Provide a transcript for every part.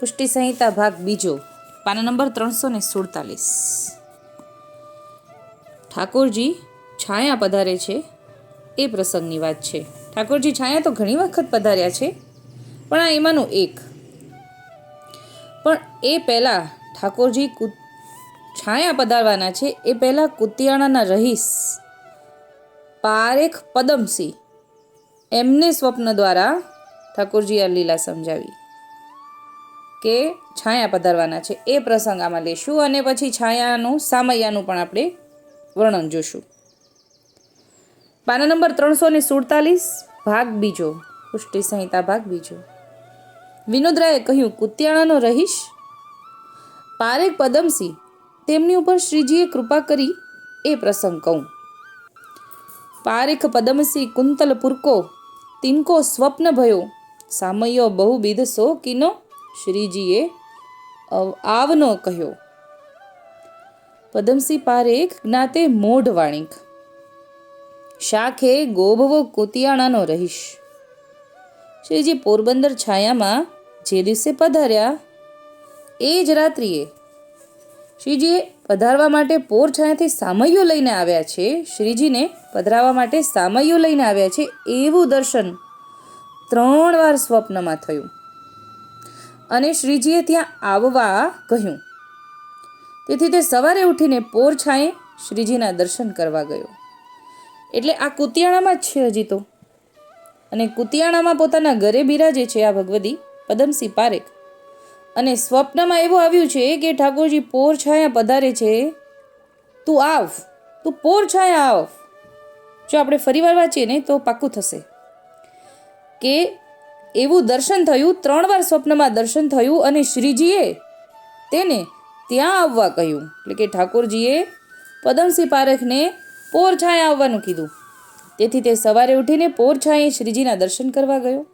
પુષ્ટિ સંહિતા ભાગ બીજો, પાના નંબર ત્રણસો ને સુડતાલીસ. ઠાકોરજી છાયા પધારે છે, એ પ્રસંગની વાત છે. ઠાકોરજી છાયા તો ઘણી વખત પધાર્યા છે, પણ આ એમાંનું એક. પણ એ પહેલાં ઠાકોરજી કુ, છાયા પધારવાના છે, એ પહેલાં કુતિયાણાના રહીશ, પારેખ પદમસિંહ, એમને સ્વપ્ન દ્વારા ઠાકોરજી આ લીલા સમજાવી. કે છાયા પધારવાના છે. એ પ્રસંગ આમાં લેશું અને પછી છાયાનું, સામૈયાનું પણ આપણે વર્ણન જોશું. પાના નંબર ત્રણસો ને સુડતાલીસ, ભાગ બીજો. પુષ્ટિ સંહિતા ભાગ બીજો. વિનોદરાએ કહ્યું, કુતિયાણાનો રહીશ? પારેખ પદમસિંહ, તેમની ઉપર શ્રીજીએ કૃપા કરી એ પ્રસંગ કહું. પારેખ પદમસિંહ કુંતલ પુરકો, તિનકો સ્વપ્ન ભયો, સામયો બહુવિધ સો કિનો શ્રીજીએ આવનો કહ્યો. પદમસિંહ પારેખ જ્ઞાતે મોઢ વાણિક. શાખે ગોભવો કુતિયાણાનો રહીશ. શ્રીજી પોરબંદર છાયામાં જે દિવસે પધાર્યા, એ જ રાત્રિએ શ્રીજીએ પધારવા માટે પોર છાયાથી સામૈયો લઈને આવ્યા છે, શ્રીજીને પધરાવા માટે સામૈયો લઈને આવ્યા છે, એવું દર્શન ત્રણ વાર સ્વપ્નમાં થયું. અને શ્રીજીએ ત્યાં આવવા કહ્યું. તેથી તે સવારે ઉઠીને પોર છાંયે શ્રીજીના દર્શન કરવા ગયો. એટલે આ કુતિયાણામાં જ છે હજી તો. અને કુતિયાણામાં પોતાના ઘરે બિરાજે છે આ ભગવદી પદમસિંહ પારેખ. અને સ્વપ્નમાં એવું આવ્યું છે કે ઠાકોરજી પોર છાયા પધારે છે. તું આવ, તું પોર છાયા આવ. જો આપણે ફરીવાર વાંચીએ ને તો પાક્કું થશે. કે એવું દર્શન થયું, ત્રણ વાર સ્વપ્નમાં દર્શન થયું અને શ્રીજીએ તેને ત્યાં આવવા કહ્યું. એટલે કે ઠાકોરજીએ પદમસિંહ પારેખને પોરછાએ આવવાનું કીધું. તેથી તે સવારે ઉઠીને પોરછાએ શ્રીજીના દર્શન કરવા ગયો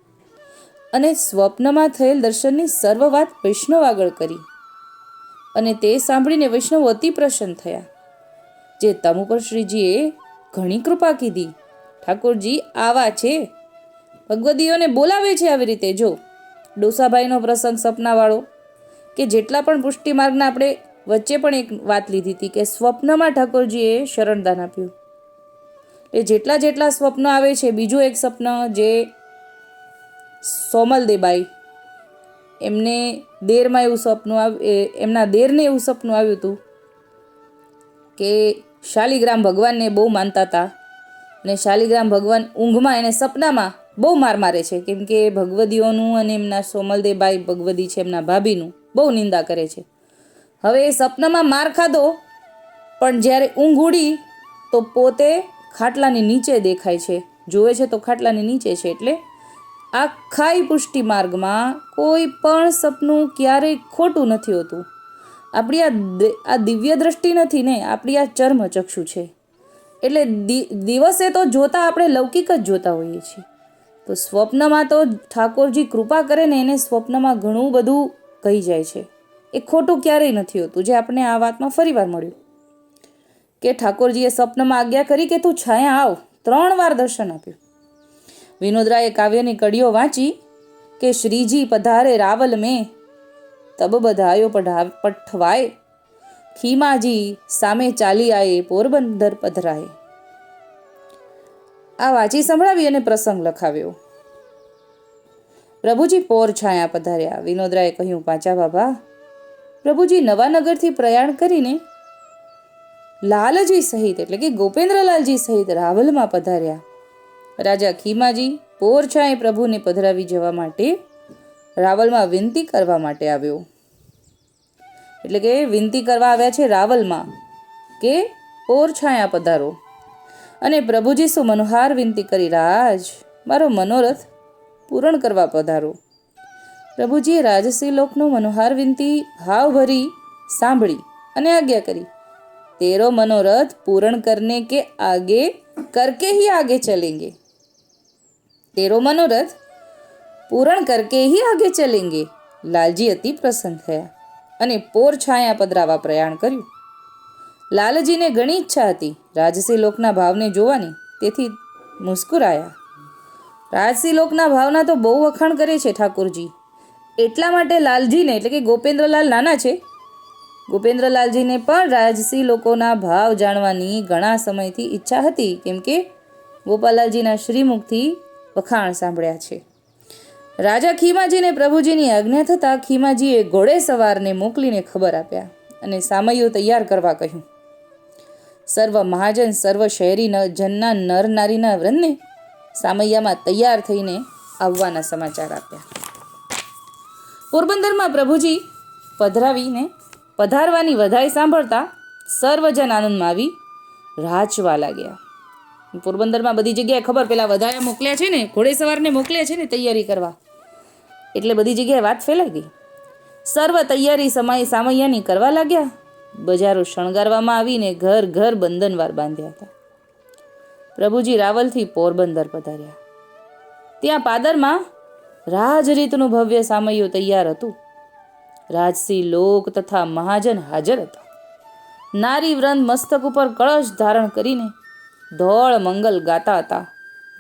અને સ્વપ્નમાં થયેલ દર્શનની સર્વ વાત વૈષ્ણવ આગળ કરી. અને તે સાંભળીને વૈષ્ણવ અતિ પ્રસન્ન થયા. જે તમ ઉપર શ્રીજીએ ઘણી કૃપા કીધી. ઠાકોરજી, આવા છે. ભગવદીઓને બોલાવે છે આવી રીતે? જો, ડોસાભાઈનો પ્રસંગ સપનાવાળો, કે જેટલા પણ પુષ્ટિ માર્ગના આપણે વચ્ચે પણ એક વાત લીધી હતી કે સ્વપ્નમાં ઠાકોરજીએ શરણદાન આપ્યું. એ જેટલા જેટલા સ્વપ્ન આવે છે, બીજું એક સ્વપ્ન જે સોમલદેબાઈ, એમને દેરમાં એવું સપનું આવ એમના દેરને એવું સપનું આવ્યું હતું કે શાલિગ્રામ ભગવાનને બહુ માનતા હતા અને શાલિગ્રામ ભગવાન ઊંઘમાં, એને સપનામાં બહુ માર મારે છે. કેમ કે ભગવદીઓનું અને એમના સોમલદેબાઈ ભગવદી છે, એમના ભાભીનું બહુ નિંદા કરે છે. હવે એ સપનામાં માર ખાધો, પણ જ્યારે ઊંઘ ઉડી તો પોતે ખાટલાની નીચે દેખાય છે. જોવે છે તો ખાટલાની નીચે છે એટલે આખાઈ પુષ્ટિ માર્ગમાં કોઈ પણ સપનું ક્યારેય ખોટું નથી હોતું. આપણી આ આ દિવ્ય દ્રષ્ટિ નથી ને, આપણી આ ચર્મચક્ષુ છે. એટલે દિવસે તો જોતા આપણે લૌકિક જ જોતા હોઈએ છીએ. તો સ્વપ્નમાં તો ઠાકોરજી કૃપા કરે ને એને સ્વપ્નમાં ઘણું બધું કહી જાય છે. એ ખોટું ક્યારેય નથી હોતું, જે આપણે આ વાતમાં ફરીવાર મળ્યું. કે ઠાકોરજીએ સ્વપ્નમાં આજ્ઞા કરી કે તું છાયા આવ, ત્રણ વાર દર્શન આપ્યું. વિનોદરાએ કાવ્યની કડીઓ વાંચી કે શ્રીજી પધારે રાવલ મેં, તબ બધાયો પઢા, પઠવાય. ખીમાજી સામે ચાલી આયે પોરબંદર પધરાય. આ વાંચી સંભળાવી અને પ્રસંગ લખાવ્યો. પ્રભુજી પોર છાયા પધાર્યા. વિનોદરાએ કહ્યું પાંચા બાબા, પ્રભુજી નવાનગરથી પ્રયાણ કરીને લાલજી સહિત, એટલે કે ગોપેન્દ્રલાલજી સહિત રાવલમાં પધાર્યા. રાજા ખીમાજી પોરછાએ પ્રભુને પધરાવી જવા માટે રાવલમાં વિનંતી કરવા માટે આવ્યો. એટલે કે વિનંતી કરવા આવ્યા છે રાવલમાં કે પોરછાયા પધારો. અને પ્રભુજી શું મનોહાર વિનંતી કરી રાજ મારો મનોરથ પૂરણ કરવા પધારો પ્રભુજીએ રાજસી લોકનો મનોહાર વિનંતી ભાવભરી સાંભળી અને આજ્ઞા કરી तेरो मनोरथ पूर्ण करने के आगे करके ही आगे चलेंगे तेरो मनोरथ પૂરણ કરકે ही આગે ચલેંગે લાલજી અતિ પ્રસન્ન થયા અને પોર છાયા પધરાવા પ્રયાણ કર્યું લાલજીને ઘણી ઈચ્છા હતી. રાજસી લોકના ભાવને જોવાની, તેથી મુસ્કુરાયા. રાજસી લોકના ભાવના તો બહુ વખાણ કરે છે ઠાકોરજી. એટલા માટે લાલજીને, એટલે કે ગોપેન્દ્રલાલ નાના છે, ગોપેન્દ્રલાલજીને પણ રાજસી લોકોના ભાવ જાણવાની ઘણા સમયથી ઈચ્છા હતી, કેમ કે ગોપાલાલજીના શ્રીમુખથી વખાણ સાંભળ્યા છે. રાજા ખીમાજીને પ્રભુજીની આજ્ઞા થતાં ખીમાજીએ ઘોડે સવારને મોકલીને ખબર આપ્યા અને સામૈયો તૈયાર કરવા કહ્યું. સર્વ મહાજન, સર્વ શહેરી જનના, નર નારીના વૃંદને સામૈયામાં તૈયાર થઈને આવવાના સમાચાર આપ્યા. પોરબંદરમાં પ્રભુજી પધરાવીને, પધારવાની વધાઈ સાંભળતા સર્વજન આનંદમાં આવી રાચવા લાગ્યા. પોરબંદરમાં બધી જગ્યાએ ખબર પેલા વધાયા મોકલ્યા છે ને, ઘોડેસવારને મોકલ્યા છે ને તૈયારી કરવા. એટલે બધી જગ્યાએ વાત ફેલાઈ ગઈ. સર્વ તૈયારી સમય સામૈયાની કરવા લાગ્યા. બજારો શણગારવામાં આવીને ઘર ઘર બંધનવાર બાંધ્યા હતા. પ્રભુજી રાવલથી પોરબંદર પધાર્યા. ત્યાં પાદરમાં રાજરીતનું ભવ્ય સામૈયું તૈયાર હતું. રાજસી લોક તથા મહાજન હાજર હતા. નારી વ્રંદ મસ્તક ઉપર કળશ ધારણ કરીને ધોળ મંગલ ગાતા હતા.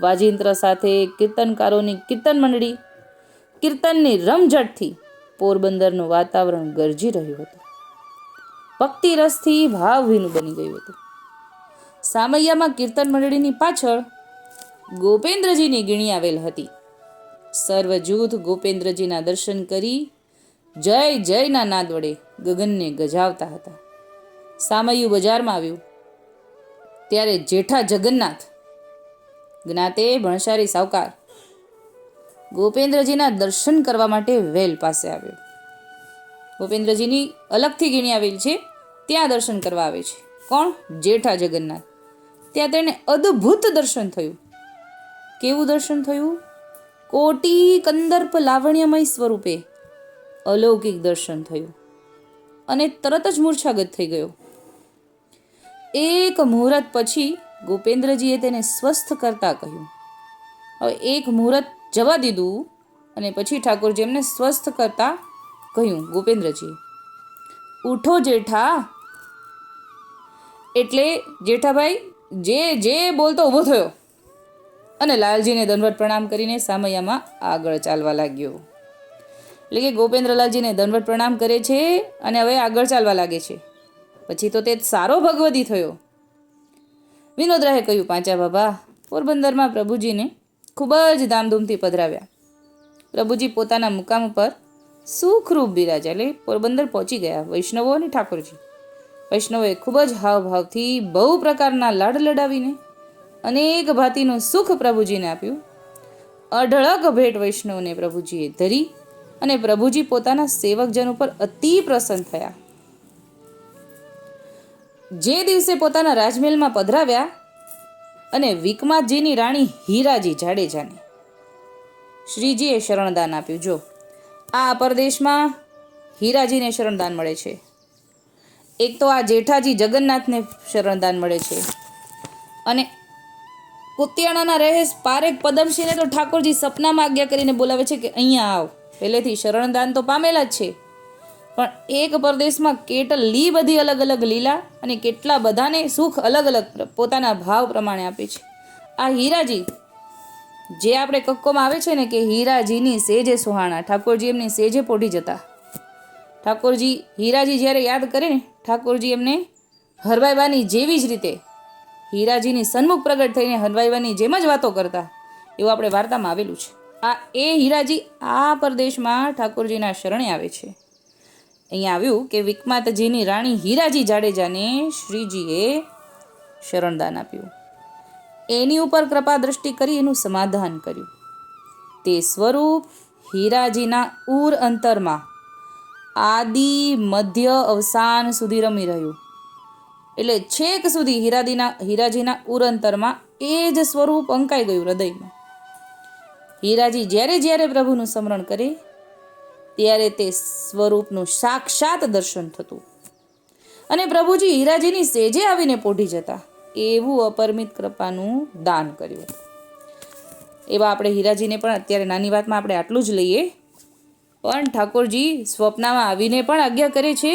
વાજિંત્ર સાથે કીર્તનકારોની કીર્તન મંડળી, કીર્તનની રમઝટથી પોરબંદરનું વાતાવરણ ગરજી રહ્યું હતું. ભક્તિ રસથી ભાવભીનું બની ગયું હતું. સામૈયામાં કીર્તન મંડળીની પાછળ ગોપેન્દ્રજીની ગીણી આવેલ હતી. સર્વ જૂથ ગોપેન્દ્રજીના દર્શન કરી જય જયના નાદ વડે ગગનને ગજાવતા હતા. સામૈયું બજારમાં આવ્યું. ત્યારે જેઠા જગન્નાથ, જ્ઞાતે ભણસારી સાવકાર, ગોપેન્દ્રજીના દર્શન કરવા માટે વેલ પાસે આવ્યો. ગોપેન્દ્રજીની અલગથી ગીણી આવેલી છે. ત્યાં દર્શન કરવા આવે છે. કોણ? જેઠા જગન્નાથ. ત્યાં તેને અદ્ભુત દર્શન થયું. કેવું દર્શન થયું? કોટી કંદર્પ લાવણ્યમય સ્વરૂપે અલૌકિક દર્શન થયું અને તરત જ મૂર્છાગત થઈ ગયો. એક મુહૂર્ત પછી ગોપેન્દ્રજીએ તેને સ્વસ્થ કરતા કહ્યું. હવે એક મુહૂર્ત જવા દીધું અને પછી ઠાકોરજી એમને સ્વસ્થ કરતા કહ્યું ગોપેન્દ્રજી ઉઠો જેઠા એટલે જેઠાભાઈ, જે જે બોલતો ઊભો થયો. અને લાલજીને દંડવત પ્રણામ કરીને સામૈયામાં આગળ ચાલવા લાગ્યો. એટલે કે ગોપેન્દ્રલાલજીને દંડવત પ્રણામ કરે છે અને હવે આગળ ચાલવા લાગે છે. પછી તો તે સારો ભગવદી થયો. વિનોદરાએ કહ્યું, પાંચા બાબા, પોરબંદરમાં પ્રભુજીને ખૂબ જ ધામધૂમથી પધરાવ્યા. પ્રભુજી પોતાના મુકામ ઉપર સુખરૂપ બિરાજા એટલે પોરબંદર પહોંચી ગયા વૈષ્ણવો અને ઠાકોરજી. વૈષ્ણવોએ ખૂબ જ હાવભાવથી બહુ પ્રકારના લાડ લડાવીને અનેક ભાતીનું સુખ પ્રભુજીને આપ્યું. અઢળક ભેટ વૈષ્ણવને પ્રભુજીએ ધરી અને પ્રભુજી પોતાના સેવકજન ઉપર અતિ પ્રસન્ન થયા. જે દિવસે પોતાના રાજમહેલમાં પધરાવ્યા અને વિકમાતજીની રાણી હીરાજી જાડેજાને શ્રીજીએ શરણદાન આપ્યું. જો, આ પરદેશમાં હીરાજીને શરણદાન મળે છે. એક તો આ જેઠાજી જગન્નાથને શરણદાન મળે છે. અને કુતિયાણાના રહેશ પારેખ પદમસિંહને તો ઠાકોરજી સપનામાં આજ્ઞા કરીને બોલાવે છે કે અહીંયા આવ. પહેલેથી શરણદાન તો પામેલા જ છે. પણ એક પરદેશમાં કેટલી બધી અલગ અલગ લીલા અને કેટલા બધાને સુખ અલગ અલગ પોતાના ભાવ પ્રમાણે આપે છે. આ હીરાજી, જે આપણે કક્કોમાં આવે છે ને કે હીરાજીની સેજે સુહાણા, ઠાકોરજી એમની સેજે પોઢી જતા. ઠાકોરજી, હીરાજી જ્યારે યાદ કરે ને ઠાકોરજી એમને હરવાઈબાની જેવી જ રીતે હીરાજીની સન્મુખ પ્રગટ થઈને હરવાઈબાની જેમ જ વાતો કરતા, એવું આપણે વાર્તામાં આવેલું છે. આ એ હીરાજી આ પ્રદેશમાં ઠાકોરજીના શરણે આવે છે. અહીંયા આવ્યું કે વિકમાતજીની રાણી હીરાજી જાડેજાને શ્રીજીએ શરણદાન આપ્યું. એની ઉપર કૃપા દ્રષ્ટિ કરી એનું સમાધાન કર્યું. તે સ્વરૂપ હીરાજીના ઉર અંતરમાં આદિ મધ્ય અવસાન સુધી રમી રહ્યું. એટલે છેક સુધી હીરાદીના, હીરાજીના ઉરંતરમાં એ જ સ્વરૂપ અંકાઈ ગયું હૃદયમાં. હીરાજી જ્યારે જ્યારે પ્રભુનું સ્મરણ કરે, ત્યારે તે સ્વરૂપનું સાક્ષાત દર્શન થતું. અને પ્રભુજી હીરાજીની સેજે આવીને પોઢી જતા, એવું અપરમિત કૃપાનું દાન કર્યું. એવા આપણે હીરાજીને પણ અત્યારે નાની વાતમાં આપણે આટલું જ લઈએ. પણ ઠાકોરજી સ્વપ્નમાં આવીને પણ આજ્ઞા કરે છે.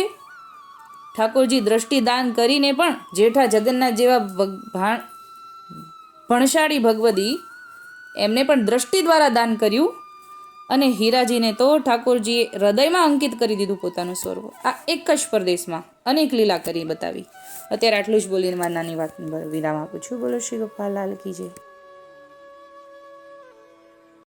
ઠાકોરજી દ્રષ્ટિ દાન કરીને પણ જેઠા જગન્નાથ જેવા ભાણ, ભણશાળી ભગવદી એમને પણ દ્રષ્ટિ દ્વારા દાન કર્યું અને હીરાજીને તો ઠાકોરજીએ હૃદયમાં અંકિત કરી દીધું પોતાનું સ્વરૂપ. આ એક જ પ્રદેશમાં અનેક લીલા કરી બતાવી. અત્યારે આટલું જ બોલીને મારા નાની વાત વિરામ આપું છું. બોલો શ્રી ગોપાલ લાલ કી જય.